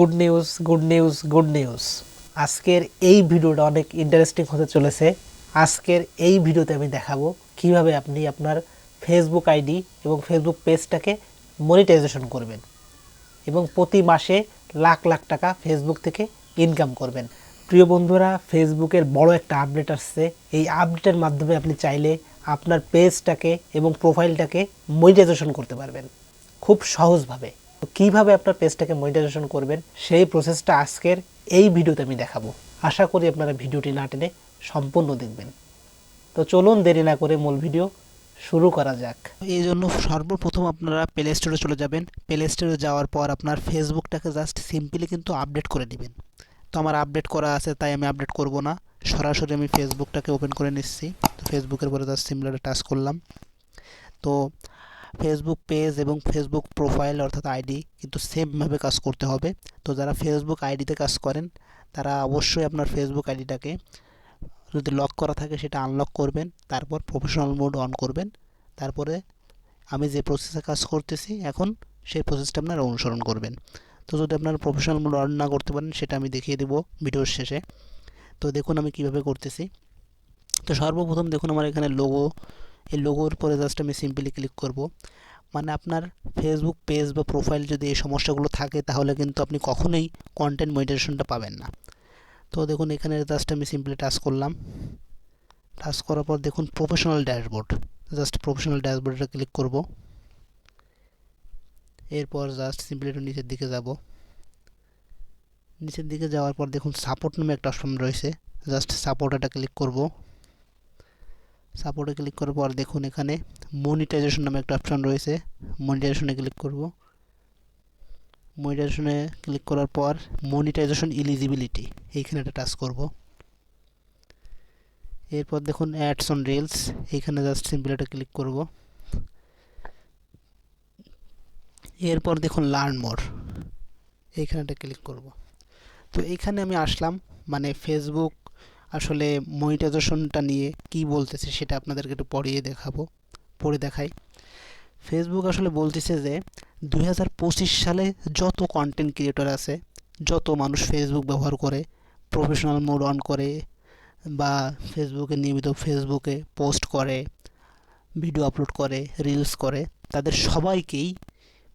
Good news good news good news আজকের এই ভিডিওটা অনেক ইন্টারেস্টিং হতে চলেছে। আজকের এই ভিডিওতে আমি দেখাবো কীভাবে আপনি আপনার ফেসবুক আইডি এবং ফেসবুক পেজটাকে মনিটাইজেশন করবেন এবং প্রতি মাসে লাখ লাখ টাকা ফেসবুক থেকে ইনকাম করবেন। প্রিয় বন্ধুরা ফেসবুকের বড় একটা আপডেট আসছে। এই আপডেটের মাধ্যমে আপনি চাইলে আপনার পেজটাকে এবং প্রোফাইলটাকে মনিটাইজেশন করতে পারবেন। খুব সহজভাবে। তো কীভাবে আপনার পেজটাকে মনিটাইজেশন করবেন, সেই প্রসেসটা আজকের এই ভিডিওতে আমি দেখাবো। আশা করি আপনারা ভিডিওটি না টেনে সম্পূর্ণ দেখবেন। তো চলুন দেরি না করে মূল ভিডিও শুরু করা যাক। এই জন্য সর্বপ্রথম আপনারা প্লে স্টোরে চলে যাবেন। প্লে স্টোরে যাওয়ার পর আপনার ফেসবুকটাকে জাস্ট সিম্পলি কিন্তু আপডেট করে নেবেন তো আমার আপডেট করা আছে, তাই আমি আপডেট করব না। সরাসরি আমি ফেসবুকটাকে ওপেন করে নিচ্ছি। তো ফেসবুকের পরে জাস্ট সিমিলার টাচ করলাম। তো ফেসবুক পেজ এবং ফেসবুক প্রোফাইল অর্থাৎ আইডি কিন্তু সেমভাবে কাজ করতে হবে। তো যারা ফেসবুক আইডিতে কাজ করেন, তারা অবশ্যই আপনার ফেসবুক আইডিটাকে যদি লক করা থাকে সেটা আনলক করবেন, তারপর প্রফেশনাল মোড অন করবেন। তারপরে আমি যে প্রসেসে কাজ করতেছি, এখন সেই প্রসেসটা আপনারা অনুসরণ করবেন। তো যদি আপনারা প্রফেশনাল মোড অন না করতে পারেন, সেটা আমি দেখিয়ে দেবো ভিডিওর শেষে। তো দেখুন আমি কীভাবে করতেছি। তো সর্বপ্রথম দেখুন আমার এখানে লোগো এই লোগোর পরে জাস্ট আমি সিম্পলি ক্লিক করব। মানে আপনার ফেসবুক পেজ বা প্রোফাইল যদি এই সমস্যাগুলো থাকে, তাহলে কিন্তু আপনি কখনোই কন্টেন্ট মনিটাইজেশনটা পাবেন না। তো দেখুন, এখানে জাস্ট আমি সিম্পলি টাচ করলাম। টাচ করার পর দেখুন প্রফেশনাল ড্যাশবোর্ড জাস্ট প্রফেশনাল ড্যাশবোর্ডে ক্লিক করব। এরপর জাস্ট সিম্পলি একটু নিচের দিকে যাব। নিচের দিকে যাওয়ার পর দেখুন সাপোর্ট নামে একটা অপশন রয়েছে। জাস্ট সাপোর্ট এটা ক্লিক করব। সাপোর্টে ক্লিক করার পর দেখুন এখানে মনিটাইজেশন নামে একটা অপশন রয়েছে। মনিটাইজেশনে ক্লিক করব। মনিটাইজেশনে ক্লিক করার পর মনিটাইজেশন ইলিজিবিলিটি এইখানে একটা টাচ করব। এরপর দেখুন অ্যাডস অন রিলস এইখানে জাস্ট সিম্পল একটা ক্লিক করব। এরপর দেখুন লার্ন মোর এইখানে একটা ক্লিক করব। তো এইখানে আমি আসলাম মানে ফেসবুক আসলে মনিটাইজেশনটা নিয়ে কি বলতেছে সেটা আপনাদেরকে একটু পড়িয়ে দেখাবো পড়ে দেখাই। ফেসবুক আসলে বলতেছে যে দু হাজার পঁচিশ সালে যত কন্টেন্ট ক্রিয়েটর আছে, যত মানুষ ফেসবুক ব্যবহার করে প্রফেশনাল মোড অন করে বা ফেসবুকে নিয়মিত ফেসবুকে পোস্ট করে ভিডিও আপলোড করে রিলস করে, তাদের সবাইকেই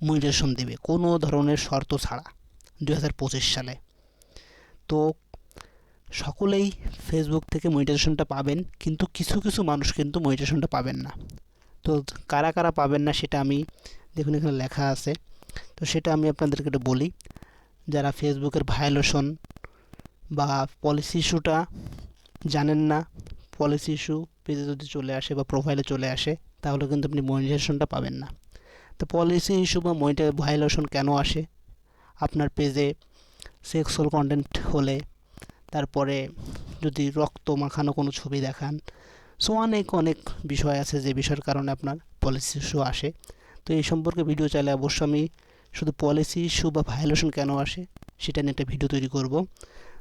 মনিটাইজেশন দেবে কোনো ধরনের শর্ত ছাড়া দু হাজার পঁচিশ সালে। তো সকলেই ফেসবুক থেকে মনিটাইজেশনটা পাবেন, কিন্তু কিছু কিছু মানুষ কিন্তু মনিটাইজেশনটা পাবেন না। তো কারা কারা পাবেন না সেটা আমি দেখুন এখানে লেখা আছে। তো সেটা আমি আপনাদেরকে একটু বলি, যারা ফেসবুকের ভায়োলেশন বা পলিসি ইস্যুটা জানেন না পলিসি ইস্যু পেজে যদি চলে আসে বা প্রোফাইলে চলে আসে, তাহলে কিন্তু আপনি মনিটাইজেশনটা পাবেন না। তো পলিসি ইস্যু বা মনিটাই ভায়োলেশন কেন আসে? আপনার পেজে সেক্সুয়াল কন্টেন্ট হলে তারপরে যদি রক্ত মাখানো কোনো ছবি দেখান। সো অনেক অনেক বিষয় আছে যে বিষয়ের কারণে আপনার পলিসি ইস্যু আসে। তো এই সম্পর্কে ভিডিও চাইলে অবশ্য আমি শুধু পলিসি ইস্যু বা ভায়োলেশন কেন আসে, সেটা নিয়ে একটা ভিডিও তৈরি করব।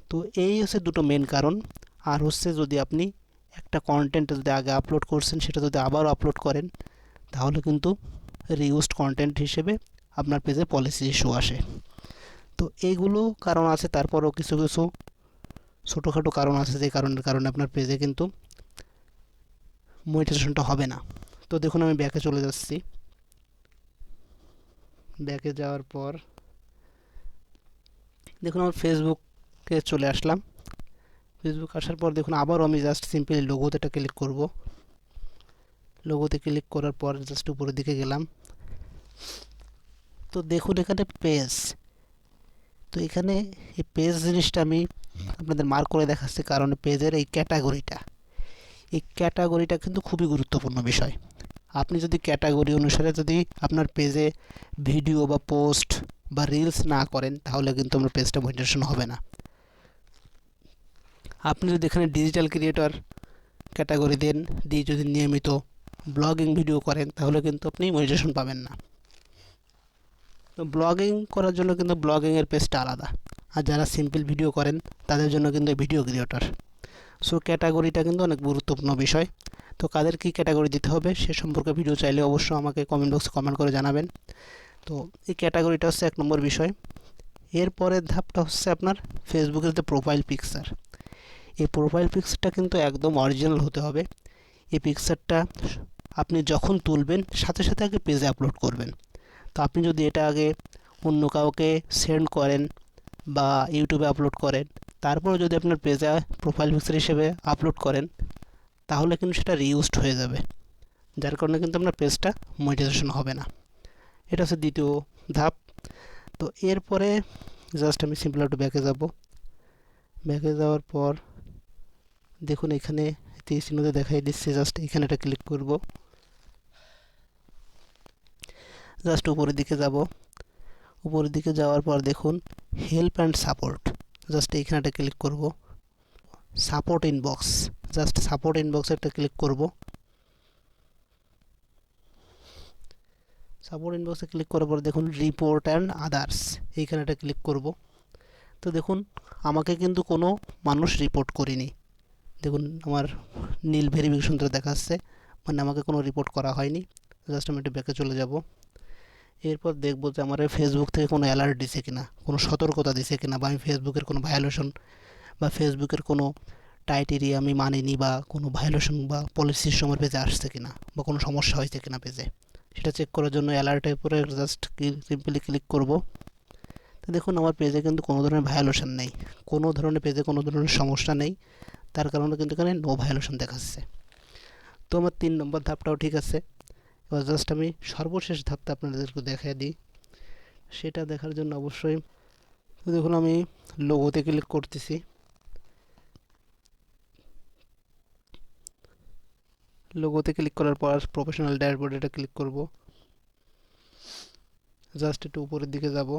তো এই হচ্ছে দুটো মেন কারণ। আর হচ্ছে যদি আপনি একটা কন্টেন্ট যদি আগে আপলোড করছেন, সেটা যদি আবারও আপলোড করেন, তাহলে কিন্তু রিউজড কন্টেন্ট হিসেবে আপনার পেজে পলিসি ইস্যু আসে। তো এইগুলো কারণ আছে, তারপরও কিছু কিছু ছোটোখাটো কারণ আছে যে কারণের কারণে আপনার পেজে কিন্তু মনিটাইজেশনটা হবে না। তো দেখুন, আমি ব্যাকে চলে যাচ্ছি। ব্যাকে যাওয়ার পর দেখুন, আমার ফেসবুকে চলে আসলাম। ফেসবুক আসার পর দেখুন, আবারও আমি জাস্ট সিম্পলি লোগোতে একটা ক্লিক করব। লোগোতে ক্লিক করার পর জাস্ট উপরের দিকে গেলাম। তো দেখুন, এখানে পেজ তো এখানে এই পেজ জিনিসটা আমি আপনাদের মার্ক করে দেখাচ্ছি কারণ পেজের এই ক্যাটাগরিটা এই ক্যাটাগরিটা কিন্তু খুবই গুরুত্বপূর্ণ বিষয়। আপনি যদি ক্যাটাগরি অনুসারে যদি আপনার পেজে ভিডিও বা পোস্ট বা রিলস না করেন, তাহলে কিন্তু আপনার পেজটা মনিটাইজেশন হবে না। আপনি যদি এখানে ডিজিটাল ক্রিয়েটর ক্যাটাগরি দেন, দিয়ে যদি নিয়মিত ব্লগিং ভিডিও করেন, তাহলে কিন্তু আপনি মনিটাইজেশন পাবেন না। তো ব্লগিং করার জন্য কিন্তু ব্লগিংয়ের পেজটা আলাদা। আর যারা সিম্পল ভিডিও করেন, তাদের জন্য কিন্তু ভিডিও ক্রিয়েটর সো ক্যাটাগরিটা কিন্তু অনেক গুরুত্বপূর্ণ বিষয়। তো কাদের কী ক্যাটাগরি দিতে হবে, সে সম্পর্কে ভিডিও চাইলে অবশ্যই আমাকে কমেন্ট বক্সে কমেন্ট করে জানাবেন। তো এই ক্যাটাগরিটা হচ্ছে এক নম্বর বিষয়। এরপরের ধাপটা হচ্ছে আপনার ফেসবুকের যে প্রোফাইল পিকচার এই প্রোফাইল পিকচারটা কিন্তু একদম অরিজিনাল হতে হবে। এই পিকচারটা আপনি যখন তুলবেন, সাথে সাথে আগে পেজে আপলোড করবেন। তো আপনি যদি এটা আগে অন্য কাউকে সেন্ড করেন বা ইউটিউবে আপলোড করেন তারপরে যদি আপনার পেজে প্রোফাইল পিকচার হিসেবে আপলোড করেন, তাহলে কিন্তু সেটা রিউজড হয়ে যাবে। যার কারণে কিন্তু আপনার পেজটা মনিটাইজেশন হবে না। এটা হচ্ছে দ্বিতীয় ধাপ। তো এরপরে জাস্ট আমি সিম্পল একটু ব্যাকে যাব। ব্যাকে যাওয়ার পর দেখুন এখানে চিহ্নতে দেখাই দিচ্ছে জাস্ট এখানে এটা ক্লিক করব। জাস্ট উপরের দিকে যাব। উপরের দিকে যাওয়ার পর দেখুন হেল্প অ্যান্ড সাপোর্ট জাস্ট এইখানে একটা ক্লিক করব। সাপোর্ট ইনবক্স জাস্ট সাপোর্ট ইনবক্সে একটা ক্লিক করব। সাপোর্ট ইনবক্সে ক্লিক করার পর দেখুন রিপোর্ট অ্যান্ড আদার্স এইখানে একটা ক্লিক করব। তো দেখুন, আমাকে কিন্তু কোনো মানুষ রিপোর্ট করিনি। দেখুন, আমার নীল ভেরিফিকেশনটা দেখাচ্ছে। মানে আমাকে কোনো রিপোর্ট করা হয়নি। জাস্ট আমি একটু ব্যাকে চলে যাব। এরপর দেখব যে আমার ফেসবুক থেকে কোনো অ্যালার্ট দিছে কিনা, কোনো সতর্কতা দিছে কিনা বা আমি ফেসবুকের কোনো ভায়োলেশন বা ফেসবুকের কোনো টাইটেরিয়া আমি মানিনি বা কোনো ভায়োলেশন বা পলিসির সময় পেজে আসছে কিনা বা কোনো সমস্যা হয়েছে কিনা পেজে সেটা চেক করার জন্য অ্যালার্টের উপরে জাস্ট সিম্পলি ক্লিক করব। তো দেখুন, আমার পেজে কিন্তু কোনো ধরনের ভায়োলেশন নেই, কোনো ধরনের পেজে কোনো ধরনের সমস্যা নেই, তার কারণে কিন্তু এখানে নো ভায়োলেশন দেখাচ্ছে। তো আমার তিন নম্বর ধাপটাও ঠিক আছে। জাস্ট আমি সর্বশেষ ধাপটা আপনাদেরকে দেখাই দিই। সেটা দেখার জন্য অবশ্যই দেখুন আমি লোগোতে ক্লিক করতেছি। লোগোতে ক্লিক করার পর প্রফেশনাল ড্যাশবোর্ড এটা ক্লিক করব। জাস্ট একটু উপরের দিকে যাব।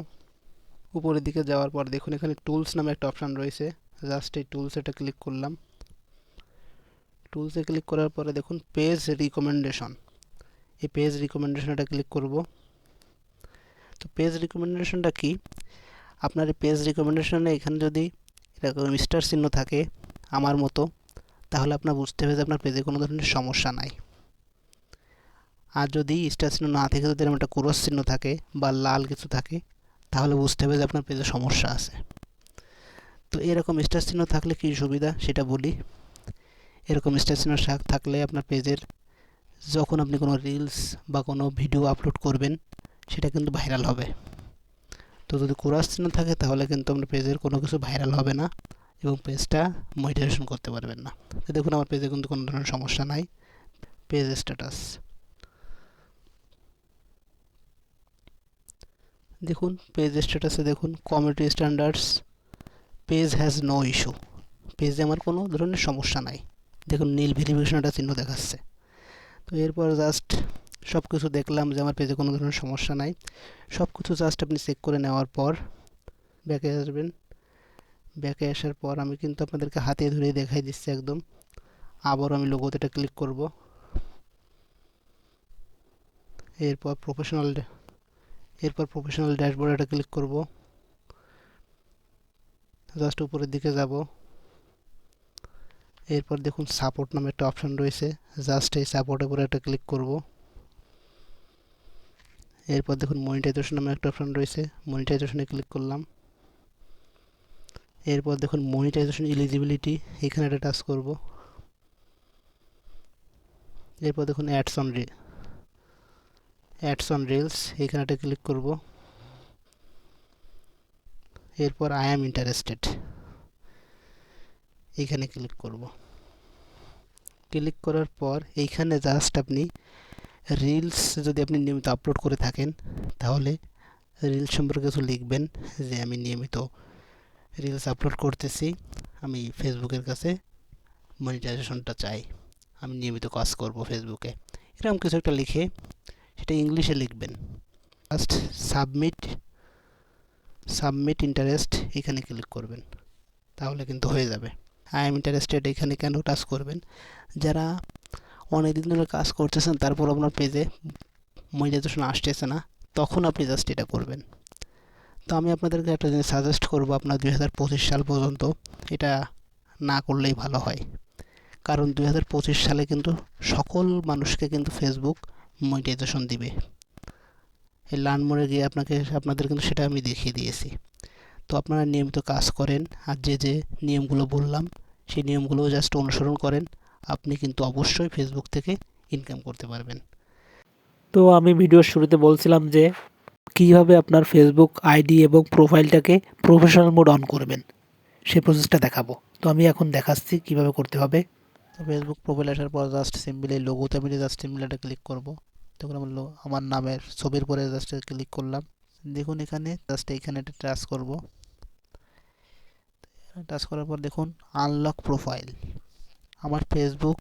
উপরের দিকে যাওয়ার পর দেখুন এখানে টুলস নামে একটা অপশান রয়েছে। জাস্ট এই টুলস এটা ক্লিক করলাম। টুলসে ক্লিক করার পরে দেখুন পেজ রিকমেন্ডেশন এই পেজ রিকমেন্ডেশনটা ক্লিক করব। তো পেজ রিকমেন্ডেশনটা কি? আপনার এই পেজ রিকমেন্ডেশনে এখানে যদি এরকম স্টার চিহ্ন থাকে আমার মতো, তাহলে আপনার বুঝতে হবে যে আপনার পেজে কোনো ধরনের সমস্যা নাই। আর যদি স্টার চিহ্ন না থেকে, যদি একটা ক্রস চিহ্ন থাকে বা লাল কিছু থাকে, তাহলে বুঝতে হবে যে আপনার পেজে সমস্যা আছে। তো এরকম স্টার চিহ্ন থাকলে কী সুবিধা? সেটা বলি। এরকম স্টার চিহ্ন থাকলে আপনার পেজের যখন আপনি কোনো রিলস বা কোনো ভিডিও আপলোড করবেন, সেটা কিন্তু ভাইরাল হবে। তো যদি কোরাস চিহ্ন থাকে, তাহলে কিন্তু আপনার পেজের কোনো কিছু ভাইরাল হবে না এবং পেজটা মনিটাইজেশন করতে পারবেন না। তো দেখুন, আমার পেজে কিন্তু কোনো ধরনের সমস্যা নাই। পেজ স্ট্যাটাস দেখুন পেজ স্ট্যাটাসে দেখুন community standards page has no issue পেজে আমার কোনো ধরনের সমস্যা নাই। দেখুন, নীল ভেরিফিকেশন একটা চিহ্ন দেখাচ্ছে। এরপর জাস্ট সব কিছু দেখলাম যে আমার পেজে কোনো ধরনের সমস্যা নাই। সব কিছু জাস্ট আপনি চেক করে নেওয়ার পর ব্যাকে আসবেন। ব্যাকে আসার পর আমি কিন্তু আপনাদেরকে হাতে ধরে দেখাই দিচ্ছি একদম। আবার আমি লোগোতে এটা ক্লিক করব। এরপর প্রফেশনাল এরপর প্রফেশনাল ড্যাশবোর্ড এটা ক্লিক করব। জাস্ট উপরের দিকে যাব। এরপর দেখুন সাপোর্ট নামে একটা অপশান রয়েছে। জাস্ট এই সাপোর্টের উপরে একটা ক্লিক করব। এরপর দেখুন মনিটাইজেশন নামে একটা অপশান রয়েছে। মনিটাইজেশনে ক্লিক করলাম। এরপর দেখুন মনিটাইজেশন এলিজিবিলিটি এখানে একটা টাচ করব। এরপর দেখুন অ্যাডস অন রি অ্যাডস অন রিলস এখানে একটা ক্লিক করব। এরপর আই অ্যাম ইন্টারেস্টেড এইখানে ক্লিক করব। ক্লিক করার পর এইখানে জাস্ট আপনি রিলস যদি আপনি নিয়মিত আপলোড করে থাকেন, তাহলে রিলস সম্পর্কে কিছু লিখবেন যে আমি নিয়মিত রিলস আপলোড করতেছি, আমি ফেসবুকের কাছে মনিটাইজেশনটা চাই, আমি নিয়মিত কাজ করব ফেসবুকে এরকম কিছু একটা লিখে সেটা ইংলিশে লিখবেন। ফার্স্ট সাবমিট সাবমিট ইন্টারেস্ট এখানে ক্লিক করবেন। তাহলে কিন্তু হয়ে যাবে। আই এম ইন্টারেস্টেড এখানে কেন টাচ করবেন? যারা অনেক দিন ধরে কাজ করতেছেন তারপর আপনার পেজে মনিটাইজেশন আসতেছে না, তখন আপনি জাস্ট এটা করবেন। তো আমি আপনাদেরকে একটা জিনিস সাজেস্ট করব, আপনার দুই হাজার পঁচিশ সাল পর্যন্ত এটা না করলেই ভালো হয়। কারণ দুই হাজার পঁচিশ সালে কিন্তু সকল মানুষকে কিন্তু ফেসবুক মনিটাইজেশন দিবে। এই লার্ন মোড়ে গিয়ে আপনাকে, আপনাদের কিন্তু সেটা আমি দেখিয়ে দিয়েছি। তো আপনারা নিয়মিত কাজ করেন, আর যে যে নিয়মগুলো বললাম সেই নিয়মগুলো জাস্ট অনুসরণ করেন। আপনি কিন্তু অবশ্যই ফেসবুক থেকে ইনকাম করতে পারবেন। তো আমি ভিডিওর শুরুতে বলছিলাম যে, কীভাবে আপনার ফেসবুক আইডি এবং প্রোফাইলটাকে প্রফেশনাল মোড অন করবেন? সেই প্রসেসটা দেখাবো। তো আমি এখন দেখাচ্ছি কীভাবে করতে হবে। ফেসবুক প্রোফাইল আসার পর জাস্ট সিম্পলি লোগোতে আমি জাস্ট সিম্পলি ক্লিক করব। তখন আমার আমার নামের ছবির পরে জাস্ট ক্লিক করলাম। দেখুন এখানে জাস্ট এইখানে একটা টাচ করব। টাচ করার পর দেখুন আনলক প্রোফাইল আমার ফেসবুক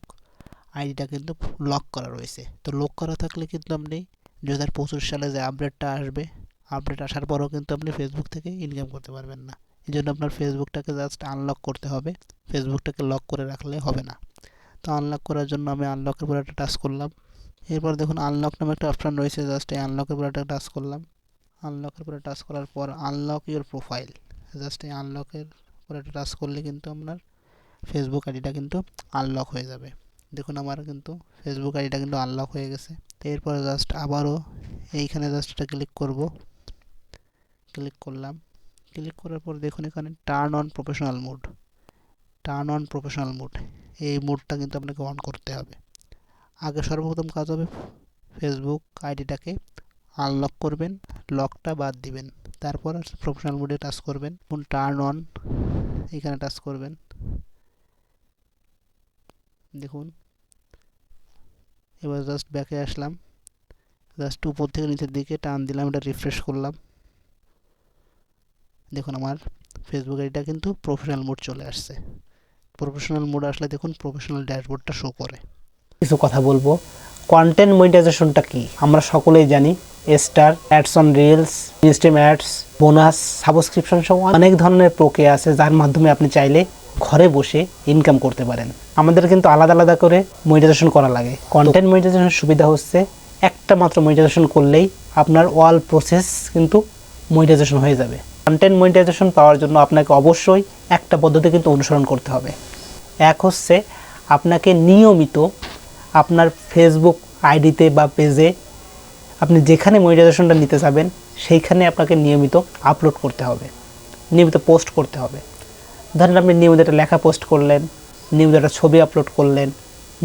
আইডিটা কিন্তু লক করা রয়েছে। তো লক করা থাকলে কিন্তু আপনি দু হাজার পঁচিশ সালে যে আপডেটটা আসবে আপডেট আসার পরেও কিন্তু আপনি ফেসবুক থেকে ইনকাম করতে পারবেন না। এই জন্য আপনার ফেসবুকটাকে জাস্ট আনলক করতে হবে। ফেসবুকটাকে লক করে রাখলে হবে না। তো আনলক করার জন্য আমি আনলকের উপর একটা টাচ করলাম। এরপর দেখুন আনলক নামে একটা অপশান রয়েছে জাস্ট এই আনলকের উপর একটা টাচ করলাম। আনলকের উপরে টাচ করার পর আনলক ইউর প্রোফাইল জাস্ট এই আনলকের উপরে একটা টাচ করলে কিন্তু আপনার ফেসবুক আইডিটা কিন্তু আনলক হয়ে যাবে। দেখুন আমার কিন্তু ফেসবুক আইডিটা কিন্তু আনলক হয়ে গেছে। তো এরপর জাস্ট আবারও এইখানে জাস্ট এটা ক্লিক করব। ক্লিক করলাম। ক্লিক করার পর দেখুন এখানে turn on professional mode turn on professional mode এই মোডটা কিন্তু আপনাকে অন করতে হবে। আগে সর্বপ্রথম কাজ হবে ফেসবুক আইডিটাকে আনলক করবেন। লকটা বাদ দিবেন। তারপর প্রফেশনাল মোডে টাচ করবেন। এখন টার্ন অন এখানে টাচ করবেন। দেখুন। এবার জাস্ট ব্যাকে আসলাম। জাস্ট উপর থেকে নিচের দিকে টান দিলাম, এটা রিফ্রেশ করলাম। দেখুন আমার ফেসবুক আইডিটা কিন্তু প্রফেশনাল মোড চলে আসছে। প্রফেশনাল মোড আসলে দেখুন প্রফেশনাল ড্যাশবোর্ডটা শো করে। কিছু কথা বলব। কন্টেন্ট মনিটাইজেশনটা কি? আমরা সকলেই জানি star ads on reels stream ads bonus subscription সহ অনেক ধরনের প্রক্রিয়া আছে, যার মাধ্যমে আপনি চাইলে ঘরে বসে ইনকাম করতে পারেন। আমাদের কিন্তু আলাদা আলাদা করে মনিটাইজেশন করা লাগে। কন্টেন্ট মনিটাইজেশনের সুবিধা হচ্ছে, একটা মাত্র মনিটাইজেশন করলেই আপনার অল প্রসেস কিন্তু মনিটাইজেশন হয়ে যাবে। কন্টেন্ট মনিটাইজেশন পাওয়ার জন্য আপনাকে অবশ্যই একটা পদ্ধতি কিন্তু অনুসরণ করতে হবে। এক হচ্ছে, আপনাকে নিয়মিত আপনার ফেসবুক আইডিতে বা পেজে আপনি যেখানে মনিটাইজেশনটা নিতে চাবেন, সেইখানে আপনাকে নিয়মিত আপলোড করতে হবে। নিয়মিত পোস্ট করতে হবে। ধরেন আপনি নিয়মিত একটা লেখা পোস্ট করলেন, নিয়মিত একটা ছবি আপলোড করলেন,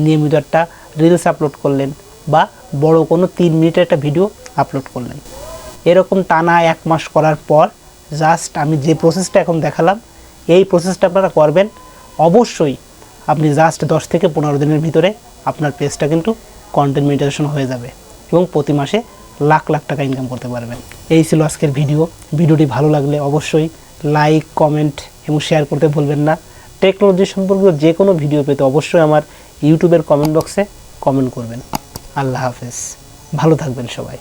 নিয়মিত একটা রিলস আপলোড করলেন বা বড় কোনো তিন মিনিটের একটা ভিডিও আপলোড করলেন। এরকম টানা এক মাস করার পর জাস্ট আমি যে প্রসেসটা এখন দেখালাম, এই প্রসেসটা আপনারা করবেন। অবশ্যই আপনি জাস্ট দশ থেকে পনেরো দিনের ভিতরে আপনার পেজটা কিন্তু কন্টেন্ট মনিটাইজেশন হয়ে যাবে এবং প্রতি মাসে লাখ লাখ টাকা ইনকাম করতে পারবেন। এই ছিল আজকের ভিডিও ভিডিওটি ভালো লাগলে অবশ্যই লাইক কমেন্ট এবং শেয়ার করতে ভুলবেন না। টেকনোলজি সম্পর্কিত যে কোনো ভিডিও পেতে অবশ্যই আমার ইউটিউবের কমেন্ট বক্সে কমেন্ট করবেন। আল্লাহ হাফেজ। ভালো থাকবেন সবাই।